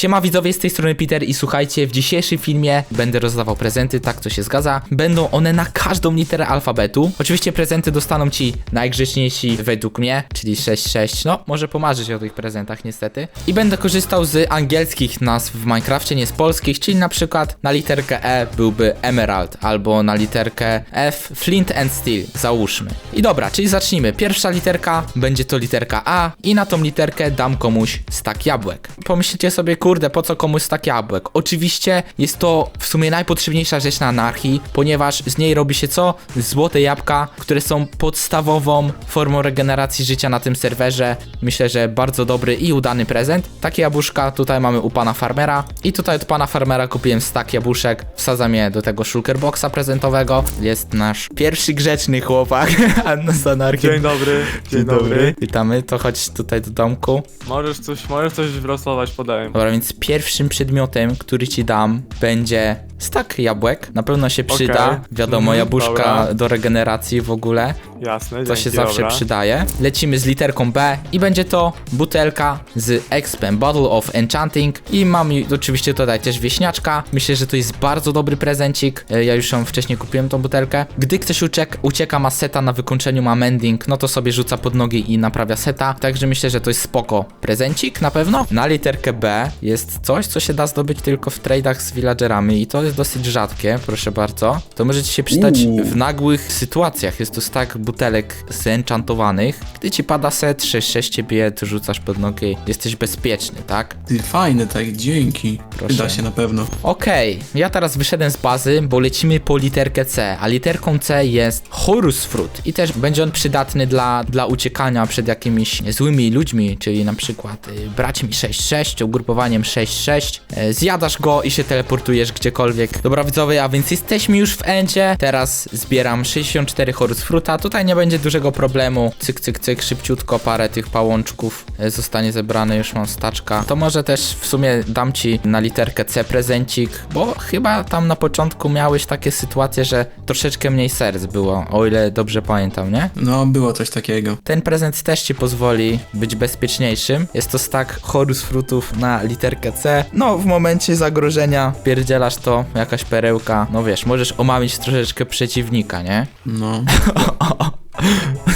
Siema widzowie, z tej strony Peter i słuchajcie, w dzisiejszym filmie będę rozdawał prezenty, tak to się zgadza. Będą one na każdą literę alfabetu. Oczywiście prezenty dostaną ci najgrzeczniejsi według mnie, czyli 6-6. No, może pomarzyć o tych prezentach niestety. I będę korzystał z angielskich nazw w Minecrafcie, nie z polskich, czyli na przykład na literkę E byłby Emerald, albo na literkę F Flint and Steel, załóżmy. I dobra, czyli zacznijmy. Pierwsza literka będzie to literka A i na tą literkę dam komuś stak jabłek. Pomyślcie sobie, kurde, po co komuś stak jabłek? Oczywiście jest to w sumie najpotrzebniejsza rzecz na anarchii, ponieważ z niej robi się co? Złote jabłka, które są podstawową formą regeneracji życia na tym serwerze. Myślę, że bardzo dobry i udany prezent. Takie jabłuszka tutaj mamy u pana farmera i tutaj od pana farmera kupiłem stak jabłuszek. Wsadzam je do tego shulker boxa prezentowego. Jest nasz pierwszy grzeczny chłopak z anarchii. Dzień dobry, dzień dobry. Witamy, to chodź tutaj do domku. Możesz coś, możesz coś wylosować, podaję. Dobra, więc pierwszym przedmiotem, który ci dam, będzie stak jabłek. Na pewno się przyda. Okej. Wiadomo, Mhm, jabłuszka dobra. do regeneracji w ogóle. Jasne, To dzięki, się zawsze dobra. przydaje. Lecimy z literką B i będzie to butelka z Expem Bottle of Enchanting. I mam oczywiście tutaj też wieśniaczka. Myślę, że to jest bardzo dobry prezencik. E, Ja już ją wcześniej kupiłem tą butelkę. Gdy ktoś uciek, ucieka, ma seta na wykończeniu, ma mending, no to sobie rzuca pod nogi i naprawia seta. Także myślę, że to jest spoko prezencik na pewno. Na literkę B jest coś, co się da zdobyć tylko w trade'ach z villagerami i to jest dosyć rzadkie, proszę bardzo. To może ci się przydać w nagłych sytuacjach. Jest to stak butelek zenchantowanych. Gdy ci pada set, 6-6 cię bije, to rzucasz pod nogi, jesteś bezpieczny, tak? Ty, fajne, tak, dzięki. Proszę. Przyda się na pewno. Okej, ja teraz wyszedłem z bazy, bo lecimy po literkę C, a literką C jest Horus Fruit i też będzie on przydatny dla, dla uciekania przed jakimiś złymi ludźmi, czyli na przykład y, braćmi 6-6, ugrupowaniem 6-6, y, zjadasz go i się teleportujesz gdziekolwiek. Dobra widzowie, a więc jesteśmy już w endzie, teraz zbieram 64 Horus Fruita, tutaj nie będzie dużego problemu, cyk cyk cyk, szybciutko parę tych pałączków y, zostanie zebrane, już mam staczka. To może też w sumie dam ci na literkę C prezencik, bo chyba tam na początku miałeś takie sytuacje, że troszeczkę mniej serc było, o ile dobrze pamiętam, nie? No, było coś takiego. Ten prezent też ci pozwoli być bezpieczniejszym. Jest to stack Horus Fruitów na literkę C. No, w momencie zagrożenia pierdzielasz to, jakaś perełka. No wiesz, możesz omamić troszeczkę przeciwnika, nie? No.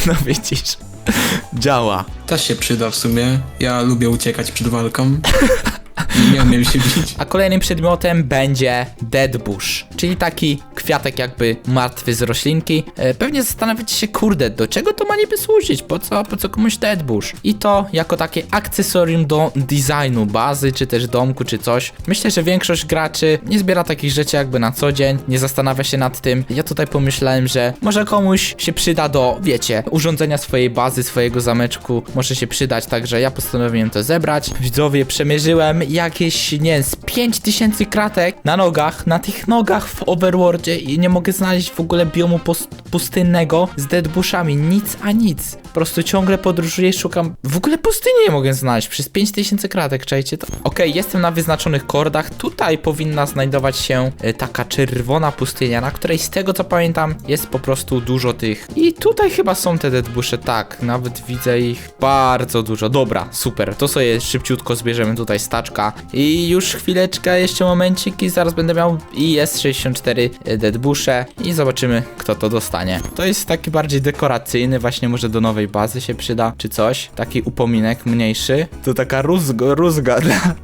No widzisz. Działa. Też się przyda w sumie. Ja lubię uciekać przed walką. Nie umiem się bić. A kolejnym przedmiotem będzie Dead Bush, czyli taki kwiatek jakby martwy z roślinki. E, pewnie zastanawiacie się, kurde, do czego to ma niby służyć? Po co, po co komuś Dead Bush? I to jako takie akcesorium do designu bazy, czy też domku, czy coś. Myślę, że większość graczy nie zbiera takich rzeczy jakby na co dzień, nie zastanawia się nad tym. Ja tutaj pomyślałem, że może komuś się przyda do, wiecie, urządzenia swojej bazy, swojego zameczku, może się przydać, także ja postanowiłem to zebrać. Widzowie, przemierzyłem jakieś, nie wiem, z 5000 kratek na nogach, na tych nogach w Overworldzie i nie mogę znaleźć w ogóle biomu pust- pustynnego z deadbushami, nic a nic. Po prostu ciągle podróżuję, szukam, w ogóle pustyni nie mogę znaleźć przez 5000 kratek, czajcie to? Okej, jestem na wyznaczonych kordach, tutaj powinna znajdować się e, taka czerwona pustynia, na której z tego co pamiętam jest po prostu dużo tych. I tutaj chyba są te deadbusze, tak, nawet widzę ich bardzo dużo. Dobra, super, to sobie szybciutko zbierzemy tutaj staczka i już chwileczkę, jeszcze momencik i zaraz będę miał i jest 64 deadbusze i zobaczymy kto to dostanie. To jest taki bardziej dekoracyjny, właśnie może do nowej bazy się przyda, czy coś. Taki upominek mniejszy. To taka rózga, rózga dla,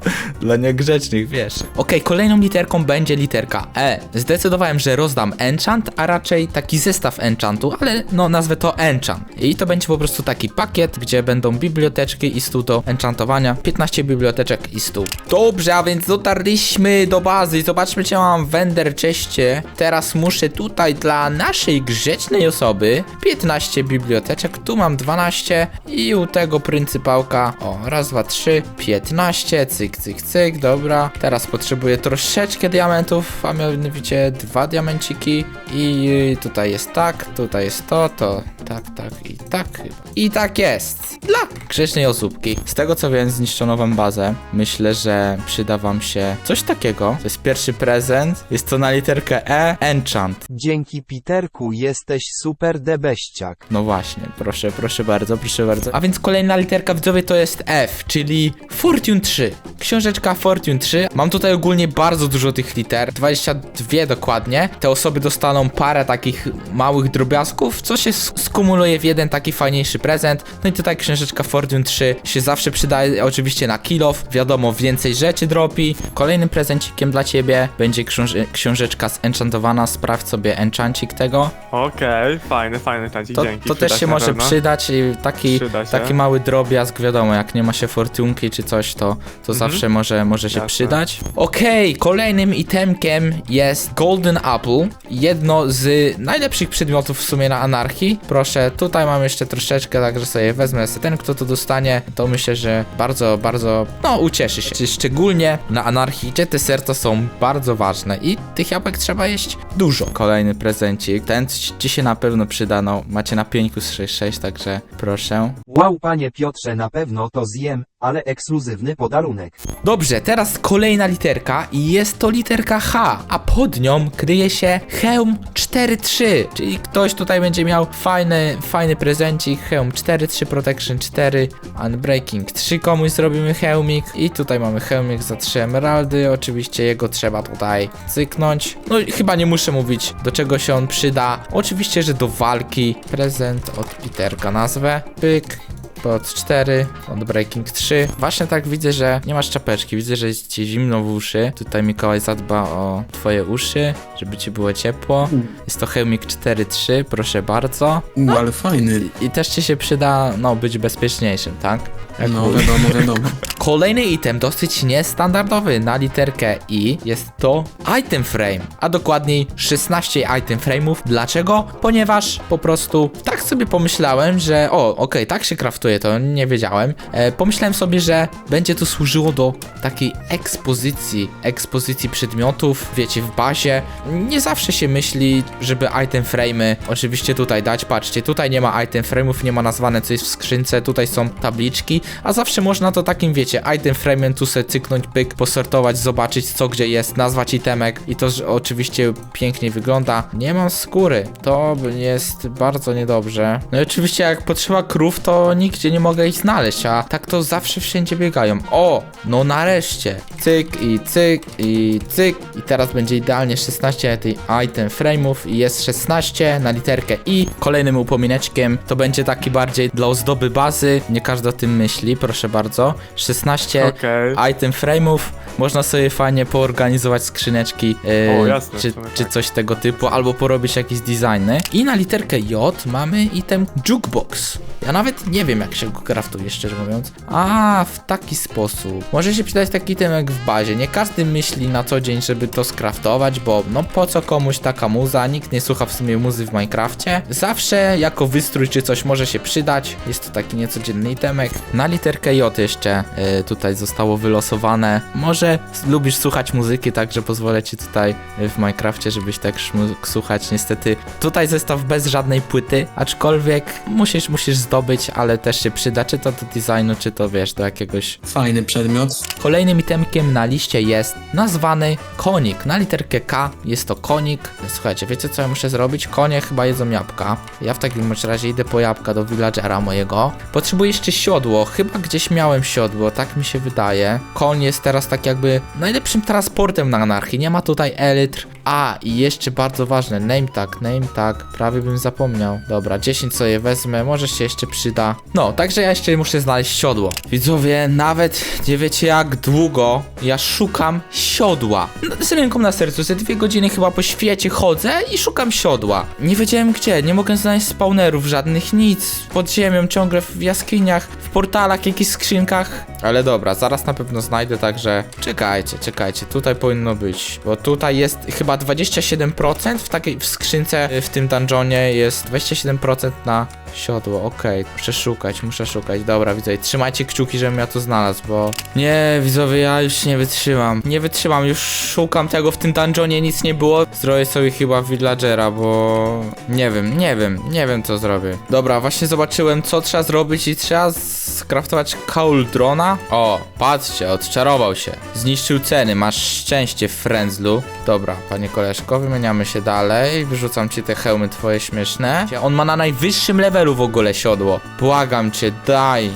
dla niegrzecznych, wiesz. Okej, kolejną literką będzie literka E. Zdecydowałem, że rozdam enchant, a raczej taki zestaw enchantu, ale no nazwę to enchant. I to będzie po prostu taki pakiet, gdzie będą biblioteczki i stół do enchantowania. 15 biblioteczek i stół. Dobrze, a więc dotarliśmy do bazy. Zobaczmy, czy mam w Ender Chestie. Teraz muszę tutaj dla naszej grzecznej osoby 15 biblioteczek. Tu mam 12 i u tego pryncypałka o raz, dwa, trzy, 15, cyk, cyk, cyk, dobra. Teraz potrzebuję troszeczkę diamentów, a mianowicie dwa diamenciki i tutaj jest tak, tutaj jest to, to tak, tak i tak chyba. I tak jest. Dla grzecznej osóbki. Z tego co wiem, zniszczono wam bazę. Myślę, że przyda wam się coś takiego. To jest pierwszy prezent. Jest to na literkę E. Enchant. Dzięki Piterku jesteś super debeściak. No właśnie, proszę, proszę bardzo, proszę bardzo. A więc kolejna literka widzowie to jest F, czyli Fortune 3. Książeczka Fortune 3. Mam tutaj ogólnie bardzo dużo tych liter, 22 dokładnie. Te osoby dostaną parę takich małych drobiazgów, co się skumuluje w jeden taki fajniejszy prezent. No i tutaj książeczka Fortune 3 się zawsze przydaje, oczywiście na kilof. Wiadomo, więcej rzeczy dropi. Kolejnym prezencikiem dla ciebie będzie książe- książeczka zenchantowana. Sprawdź sobie enchancik tego. Okej, fajny, fajny tancik, To, dzięki. to przyda też się na może pewno. przydać i taki, Przyda taki mały drobiazg, wiadomo, jak nie ma się fortunki czy coś, to, to zawsze może, może się Mhm. Jasne. przydać. Okej, kolejnym itemkiem jest Golden Apple, jedno z najlepszych przedmiotów w sumie na anarchii. Proszę, tutaj mam jeszcze troszeczkę, także sobie wezmę ten, kto to dostanie, to myślę, że bardzo, bardzo, no ucieszy się. Szczególnie na anarchii, gdzie te serca są bardzo ważne i tych jabłek trzeba jeść dużo. Kolejny prezencik, ten ci się na pewno przyda, no macie na pieńku z 6.6, także proszę. Wow panie Piotrze na pewno to zjem, ale ekskluzywny podarunek. Dobrze, teraz kolejna literka i jest to literka H, a pod nią kryje się hełm 4-3, czyli ktoś tutaj będzie miał fajny, fajny prezencik, hełm 4-3, protection 4, unbreaking 3, komuś zrobimy hełmik i tutaj mamy hełmik za 3 emeraldy, oczywiście jego trzeba tutaj cyknąć, no i chyba nie muszę mówić do czego się on przyda, oczywiście, że do walki, prezent od Peterka nazwę, pyk, pod 4, od Breaking 3. Właśnie tak widzę, że nie masz czapeczki, widzę, że jest ci zimno w uszy. Tutaj Mikołaj zadba o twoje uszy, żeby ci było ciepło. Jest to Helmik 4.3, proszę bardzo. U, ale fajny. I też ci się przyda, no, być bezpieczniejszym, tak? Jak No, mówię. wiadomo, wiadomo. Kolejny item, dosyć niestandardowy na literkę I, jest to item frame, a dokładniej 16 item frame'ów. Dlaczego? Ponieważ po prostu tak sobie pomyślałem, że o, okej, tak się kraftuje, to nie wiedziałem. E, pomyślałem sobie, że będzie to służyło do takiej ekspozycji, ekspozycji przedmiotów, wiecie, w bazie. Nie zawsze się myśli, żeby item frame'y oczywiście tutaj dać. Patrzcie, tutaj nie ma item frame'ów, nie ma nazwane co jest w skrzynce, tutaj są tabliczki, a zawsze można to takim, wiecie, item frame'em tu sobie cyknąć, pyk, posortować, zobaczyć co gdzie jest, nazwać itemek i to że oczywiście pięknie wygląda. Nie mam skóry, to jest bardzo niedobrze. No i oczywiście jak potrzeba krów, to nigdzie nie mogę ich znaleźć, a tak to zawsze wszędzie biegają. O, no nareszcie. Cyk i cyk i cyk i teraz będzie idealnie 16 tych item frame'ów i jest 16 na literkę i kolejnym upomineczkiem to będzie taki bardziej dla ozdoby bazy, nie każdy o tym myśli, proszę bardzo. 16 Okej. item frame'ów, można sobie fajnie poorganizować skrzyneczki yy, O, jasne, czy, czy tak. coś tego typu, albo porobić jakieś designy. I na literkę J mamy item jukebox. Ja nawet nie wiem jak się go kraftuje, szczerze mówiąc. A, w taki sposób. Może się przydać taki itemek w bazie. Nie każdy myśli na co dzień, żeby to skraftować, bo no po co komuś taka muza? Nikt nie słucha w sumie muzy w Minecrafcie. Zawsze jako wystrój czy coś może się przydać. Jest to taki niecodzienny itemek. Na literkę J jeszcze y, tutaj zostało wylosowane. Może lubisz słuchać muzyki, także pozwolę ci tutaj w Minecrafcie, żebyś też mógł słuchać. Niestety tutaj zestaw bez żadnej płyty, aczkolwiek musisz, musisz zdobyć, ale też się przyda, czy to do designu, czy to wiesz, do jakiegoś Fajny przedmiot. Kolejnym itemkiem na liście jest nazwany konik. Na literkę K jest to konik. Słuchajcie, wiecie co ja muszę zrobić? Konie chyba jedzą jabłka. Ja w takim bądź razie idę po jabłka do villagera mojego. Potrzebuję jeszcze siodło. Chyba gdzieś miałem siodło, tak mi się wydaje. Koń jest teraz tak jakby najlepszym transportem na anarchii. Nie ma tutaj elitr. A, i jeszcze bardzo ważne, name tag, name tag, prawie bym zapomniał. Dobra, 10 sobie wezmę, może się jeszcze przyda. No, także ja jeszcze muszę znaleźć siodło. Widzowie, nawet nie wiecie jak długo ja szukam siodła. No, Z ręką na sercu, ze dwie godziny chyba po świecie chodzę i szukam siodła. Nie wiedziałem gdzie, nie mogę znaleźć spawnerów żadnych, nic. Pod ziemią, ciągle w jaskiniach, w portalach, jakichś skrzynkach. Ale dobra, zaraz na pewno znajdę, także czekajcie, czekajcie, tutaj powinno być, bo tutaj jest chyba chyba 27% w takiej w skrzynce y, w tym dungeonie jest 27% na siodło. Okej, muszę szukać, muszę szukać. Dobra, widzę. Trzymajcie kciuki, żebym ja to znalazł, bo nie, widzowie, ja już nie wytrzymam. Nie wytrzymam, już szukam tego w tym dungeonie, nic nie było. Zrobię sobie chyba villagera, bo nie wiem, nie wiem, nie wiem co zrobię. Dobra, właśnie zobaczyłem co trzeba zrobić i trzeba skraftować cauldrona. O, patrzcie, odczarował się. Zniszczył ceny, masz szczęście w Frenzlu. Dobra, panie koleżko, wymieniamy się dalej. Wyrzucam ci te hełmy twoje śmieszne. On ma na najwyższym levelu w ogóle siodło. Błagam cię, daj.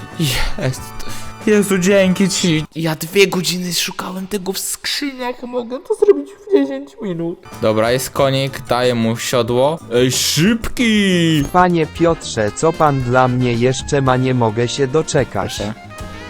Jest. Jezu, dzięki ci. Ja dwie godziny szukałem tego w skrzyniach. Mogę to zrobić w 10 minut. Dobra, jest konik, daję mu siodło. Ej, szybki! Panie Piotrze, co pan dla mnie jeszcze ma, nie mogę się doczekać. Proszę.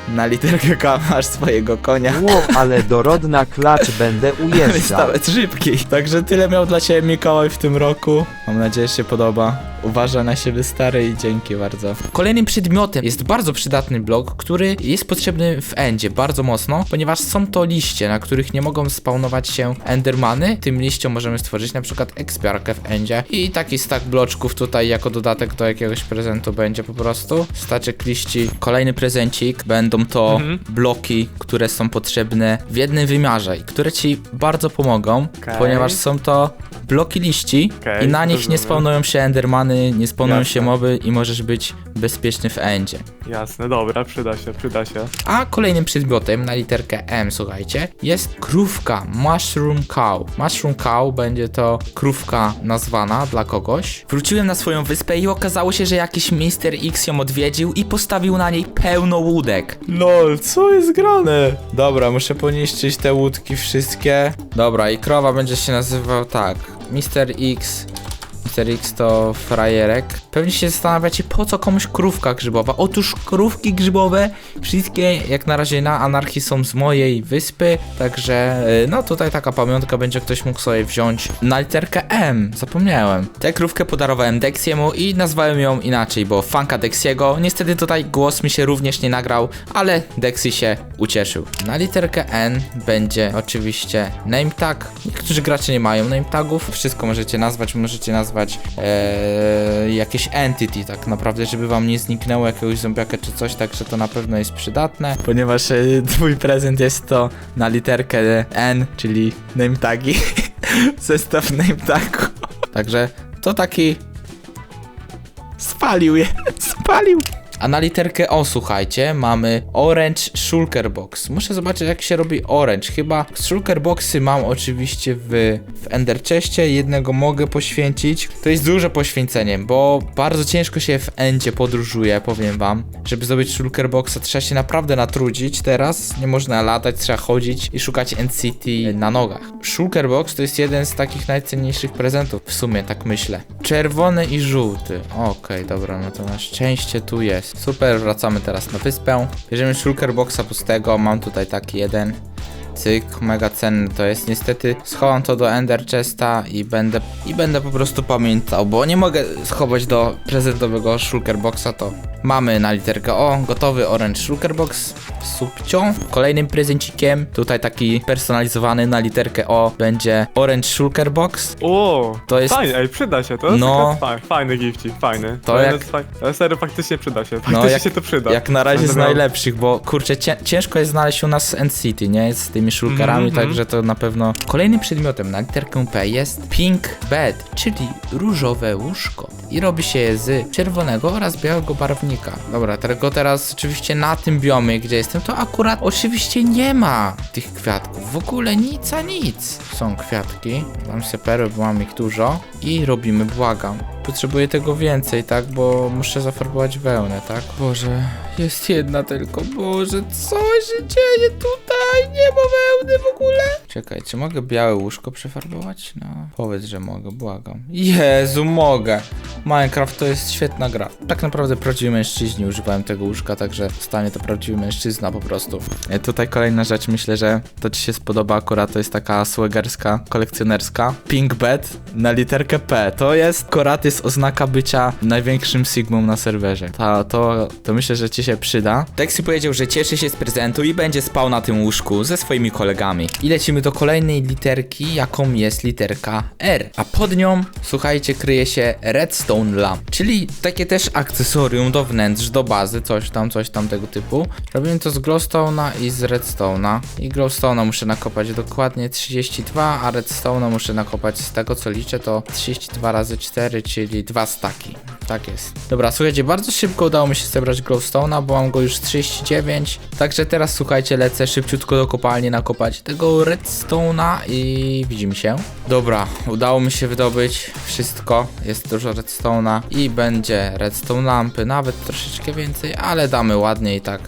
Na literkę K masz swojego konia. Ło, ale dorodna klacz będę Jest ujeżdżał. nawet szybki. Także tyle miał dla ciebie Mikołaj w tym roku. Mam nadzieję, że się podoba. Uważa na siebie stary i dzięki bardzo. Kolejnym przedmiotem jest bardzo przydatny blok, który jest potrzebny w endzie bardzo mocno, ponieważ są to liście, na których nie mogą spawnować się endermany. Tym liściom możemy stworzyć na przykład ekspiarkę w endzie i taki stack bloczków tutaj jako dodatek do jakiegoś prezentu będzie po prostu. Staczek liści. Kolejny prezencik będą to Mhm. bloki, które są potrzebne w jednym wymiarze i które ci bardzo pomogą, Okej. ponieważ są to bloki liści Okej, i na nich nie spawnują się endermany, nie spawnują Jasne. się moby i możesz być bezpieczny w endzie. Jasne, dobra, przyda się, przyda się. A kolejnym przedmiotem na literkę M, słuchajcie, jest krówka Mushroom Cow. Mushroom Cow będzie to krówka nazwana dla kogoś. Wróciłem na swoją wyspę i okazało się, że jakiś Mr. X ją odwiedził i postawił na niej pełno łódek. Lol, co jest grane? Dobra, muszę poniszczyć te łódki wszystkie. Dobra, i krowa będzie się nazywał tak. Mr. X Mr. To frajerek. Pewnie się zastanawiacie, po co komuś krówka grzybowa. Otóż krówki grzybowe, wszystkie jak na razie na anarchii są z mojej wyspy, także y, no tutaj taka pamiątka będzie ktoś mógł sobie wziąć na literkę M. Zapomniałem. Tę krówkę podarowałem Dexiemu i nazwałem ją inaczej, bo fanka Dexiego. Niestety tutaj głos mi się również nie nagrał, ale Dexy się ucieszył. Na literkę N będzie oczywiście name tag. Niektórzy gracze nie mają name tagów. Wszystko możecie nazwać, możecie nazwać e, jakieś entity tak naprawdę, żeby wam nie zniknęło jakiegoś zombiaka czy coś, także to na pewno jest przydatne, ponieważ e, twój prezent jest to na literkę N, czyli name tagi. Zestaw name tagu. Także to taki Spalił je, spalił. A na literkę O, słuchajcie, mamy Orange Shulker Box. Muszę zobaczyć, jak się robi Orange. Chyba Shulker Boxy mam oczywiście w, w Ender Chestie. Jednego mogę poświęcić. To jest duże poświęcenie, bo bardzo ciężko się w Endzie podróżuje, powiem wam. Żeby zdobyć Shulker Boxa, trzeba się naprawdę natrudzić teraz. Nie można latać, trzeba chodzić i szukać End City na nogach. Shulker Box to jest jeden z takich najcenniejszych prezentów, w sumie, tak myślę. Czerwony i żółty. Okej, dobra, no to na szczęście tu jest. Super, wracamy teraz na wyspę. Bierzemy shulker boxa pustego, mam tutaj taki jeden. Cyk, mega cenny to jest. Niestety schowam to do Ender Chesta i będę, i będę po prostu pamiętał, bo nie mogę schować do prezentowego shulker boxa, to mamy na literkę O, gotowy Orange shulker box. Subcio. Kolejnym prezencikiem, tutaj taki personalizowany na literkę O, będzie Orange shulker box. O, To jest- Fajnie, ej, przyda się, to jest No. no. fajny, fajny gifcik, fajny. To jak- jest faj... ale Serio, faktycznie przyda się, faktycznie No, jak- się to przyda. Jak na razie z miał- najlepszych, bo kurczę, cię, ciężko jest znaleźć u nas End City, nie? Z tymi shulkerami, Mhm, także to na pewno. Kolejnym przedmiotem na literkę P jest Pink Bed, czyli różowe łóżko. I robi się je z czerwonego oraz białego barwnika. Dobra, tylko teraz oczywiście na tym biomie, gdzie jestem, to akurat oczywiście nie ma tych kwiatków. W ogóle nic a nic. Są kwiatki, mam sobie perły, bo mam ich dużo. I robimy, błagam. Potrzebuję tego więcej, tak? Bo muszę zafarbować wełnę, tak? Boże, jest jedna tylko. Boże, co się dzieje tutaj? Nie ma. Czekaj, czy mogę białe łóżko przefarbować? No, powiedz, że mogę, błagam. Jezu, mogę. Minecraft to jest świetna gra. Tak naprawdę prawdziwi mężczyźni używałem tego łóżka, także stanie to prawdziwy mężczyzna po prostu. E, tutaj kolejna rzecz, myślę, że to ci się spodoba akurat, to jest taka swaggerska, kolekcjonerska. Pink bed na literkę P. To jest, akurat jest oznaka bycia największym sigmą na serwerze. To, to, to myślę, że ci się przyda. Dexy powiedział, że cieszy się z prezentu i będzie spał na tym łóżku ze swoimi kolegami. I lecimy do kolejnej literki, jaką jest literka R. A pod nią, słuchajcie, kryje się Redstone Lamp, czyli takie też akcesorium do wnętrz, do bazy, coś tam, coś tam tego typu. Robimy to z glowstone'a i z redstone'a. I glowstone'a muszę nakopać dokładnie 32, a redstone'a muszę nakopać z tego co liczę to 32 razy 4, czyli dwa staki. Tak jest. Dobra, słuchajcie, bardzo szybko udało mi się zebrać glowstone'a, bo mam go już 39. Także teraz słuchajcie, lecę szybciutko do kopalni nakopać tego redstone'a i widzimy się. Dobra, udało mi się wydobyć wszystko. Jest dużo redstone'a i będzie redstone lampy, nawet troszeczkę więcej, ale damy ładnie i tak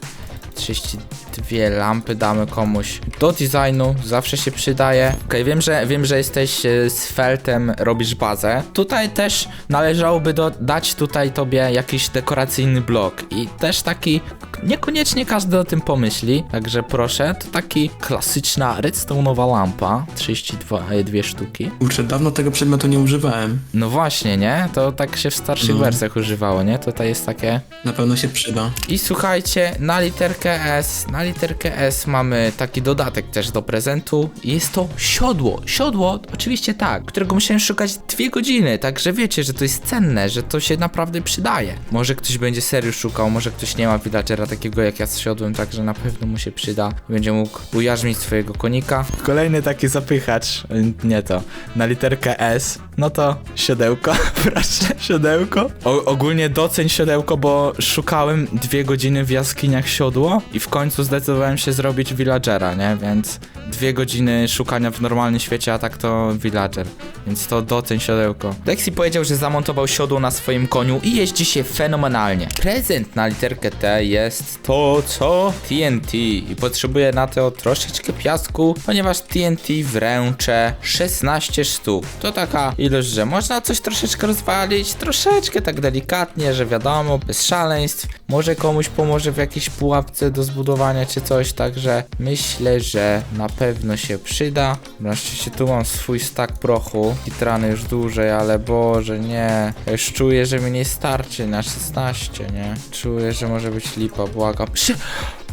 32 lampy damy komuś do designu, zawsze się przydaje. Okej, wiem, że wiem, że jesteś e, z feltem, robisz bazę. Tutaj też należałoby do, dać tutaj tobie jakiś dekoracyjny blok i też taki niekoniecznie każdy o tym pomyśli, także proszę, to taki klasyczna redstone'owa lampa, 32 e, dwie sztuki. Kurczę, dawno tego przedmiotu nie używałem. No właśnie, nie? To tak się w starszych No. wersjach używało, nie? Tutaj jest takie Na pewno się przyda. i słuchajcie, na literkę S, na literkę S mamy taki dodatek też do prezentu. Jest to siodło. Siodło, oczywiście tak, którego musiałem szukać dwie godziny, także wiecie, że to jest cenne, że to się naprawdę przydaje. Może ktoś będzie serio szukał, może ktoś nie ma villagera takiego jak ja z siodłem, także na pewno mu się przyda. Będzie mógł ujarzmić swojego konika. Kolejny taki zapychacz, nie to, na literkę S, no to siodełko, proszę, siodełko. O, ogólnie doceń siodełko, bo szukałem dwie godziny w jaskiniach siodło i w końcu zdecydowałem się zrobić villagera, nie? Więc dwie godziny szukania w normalnym świecie, a tak to villager. Więc to doceń siodełko. Lexi powiedział, że zamontował siodło na swoim koniu i jeździ się fenomenalnie. Prezent na literkę T jest to co? TNT i potrzebuję na to troszeczkę piasku, ponieważ TNT wręczę 16 sztuk. To taka ilość, że można coś troszeczkę rozwalić, troszeczkę tak delikatnie, że wiadomo, bez szaleństw. Może komuś pomoże w jakiejś pułapce do zbudowania czy coś, także myślę, że na pewno się przyda. Wreszcie się tu mam swój stak prochu i trany już dłużej, ale Boże, nie. Już czuję, że mi nie starczy na 16, nie? Czuję, że może być lipa, błagam. Szy-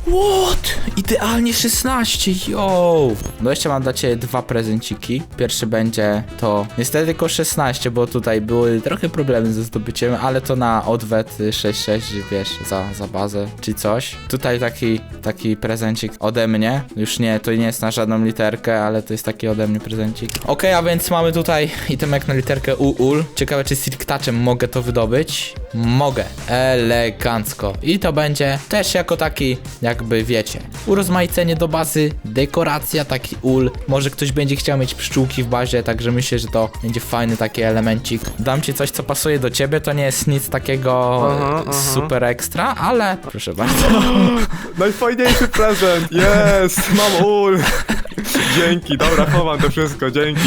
What? Idealnie 16, yo! No jeszcze mam dla ciebie dwa prezenciki. Pierwszy będzie to niestety tylko 16, bo tutaj były trochę problemy ze zdobyciem, ale to na odwet 6-6, wiesz, za, za bazę czy coś. Tutaj taki, taki prezencik ode mnie. Już nie, to nie jest na żadną literkę, ale to jest taki ode mnie prezencik. Okej, a więc mamy tutaj itemek na literkę UUL. Ciekawe, czy Touchem mogę to wydobyć? Mogę. Elegancko. I to będzie też jako taki, jakby wiecie, urozmaicenie do bazy, dekoracja, taki ul. Może ktoś będzie chciał mieć pszczółki w bazie, także myślę, że to będzie fajny taki elemencik. Dam ci coś, co pasuje do ciebie, to nie jest nic takiego Aha, e, aha. super ekstra, ale proszę bardzo. Najfajniejszy prezent, jest! Mam ul! Dzięki, dobra, chowam to wszystko, dzięki.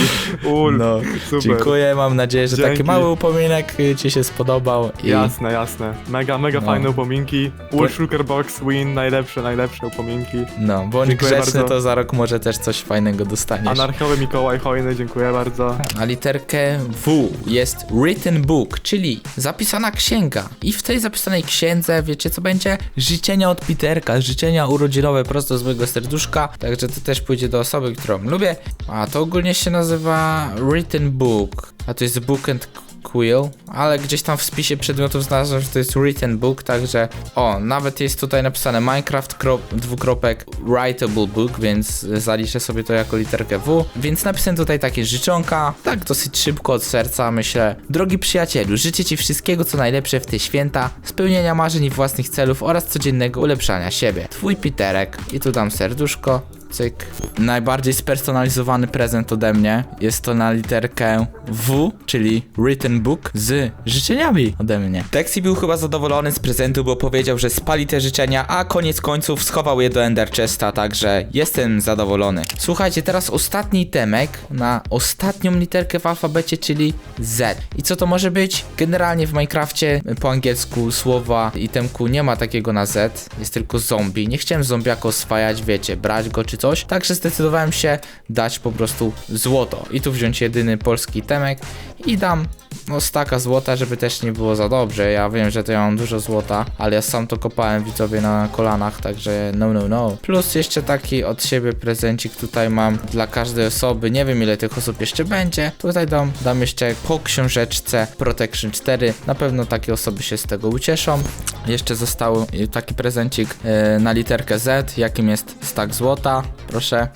Ul, No, super. dziękuję, mam nadzieję, że taki Dzięki. mały upominek y, ci się spodobał i Jasne, jasne. Mega, mega No. fajne upominki. Ul Po- Sugar Box Win, najlepsze, najlepsze upominki. no, bądź Dziękuję grzeczny, bardzo. to za rok może też coś fajnego dostaniesz. Anarchowy Mikołaj Hojny, dziękuję bardzo. Na literkę W jest written book, czyli zapisana księga. I w tej zapisanej księdze, wiecie co będzie? Życzenia od Peterka, życzenia urodzinowe prosto z mojego serduszka. Także to też pójdzie do osoby, którą lubię. A to ogólnie się nazywa written book. A to jest book and Quill, ale gdzieś tam w spisie przedmiotów znalazłem, że to jest written book, także o, nawet jest tutaj napisane Minecraft krop, dwukropek writable book, więc zaliczę sobie to jako literkę W, więc napisałem tutaj takie życzonka, tak dosyć szybko od serca myślę. Drogi przyjacielu, życzę Ci wszystkiego co najlepsze w te święta, spełnienia marzeń i własnych celów oraz codziennego ulepszania siebie. Twój Piterek i tu dam serduszko, Cyk. Najbardziej spersonalizowany prezent ode mnie jest to na literkę W, czyli written book z życzeniami ode mnie. Texi był chyba zadowolony z prezentu, bo powiedział, że spali te życzenia, a koniec końców schował je do Ender Chesta, także jestem zadowolony. Słuchajcie, teraz ostatni temek na ostatnią literkę w alfabecie, czyli Z. I co to może być? Generalnie w Minecrafcie po angielsku słowa itemku nie ma takiego na Z, jest tylko zombie. Nie chciałem zombiako oswajać, wiecie, brać go czy coś, także zdecydowałem się dać po prostu złoto. I tu wziąć jedyny polski temek i dam no staka złota, żeby też nie było za dobrze. Ja wiem, że to ja mam dużo złota, ale ja sam to kopałem widzowie na kolanach, także no no no. Plus jeszcze taki od siebie prezencik tutaj mam dla każdej osoby. Nie wiem ile tych osób jeszcze będzie. Tutaj dam, dam jeszcze po książeczce Protection 4. Na pewno takie osoby się z tego ucieszą. Jeszcze został taki prezencik y, na literkę Z, jakim jest stak złota. Proszę.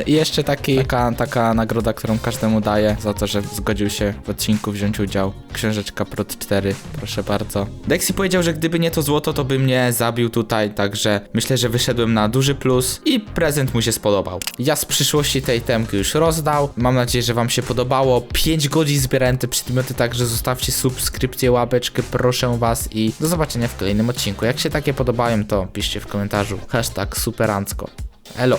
Y, I jeszcze taki, taka, taka nagroda, którą każdemu daję za to, że zgodził się w odcinku wziąć udział. Książeczka Prot 4, proszę bardzo. Dexy powiedział, że gdyby nie to złoto, to by mnie zabił tutaj, także myślę, że wyszedłem na duży plus i prezent mu się spodobał. Ja z przyszłości tej temki już rozdał. Mam nadzieję, że wam się podobało. 5 godzin zbierałem te przedmioty, także zostawcie subskrypcję, łapeczkę, proszę was i do zobaczenia w kolejnym odcinku. Jak się takie podobają, to piszcie w komentarzu. Hashtag superancko. Elo.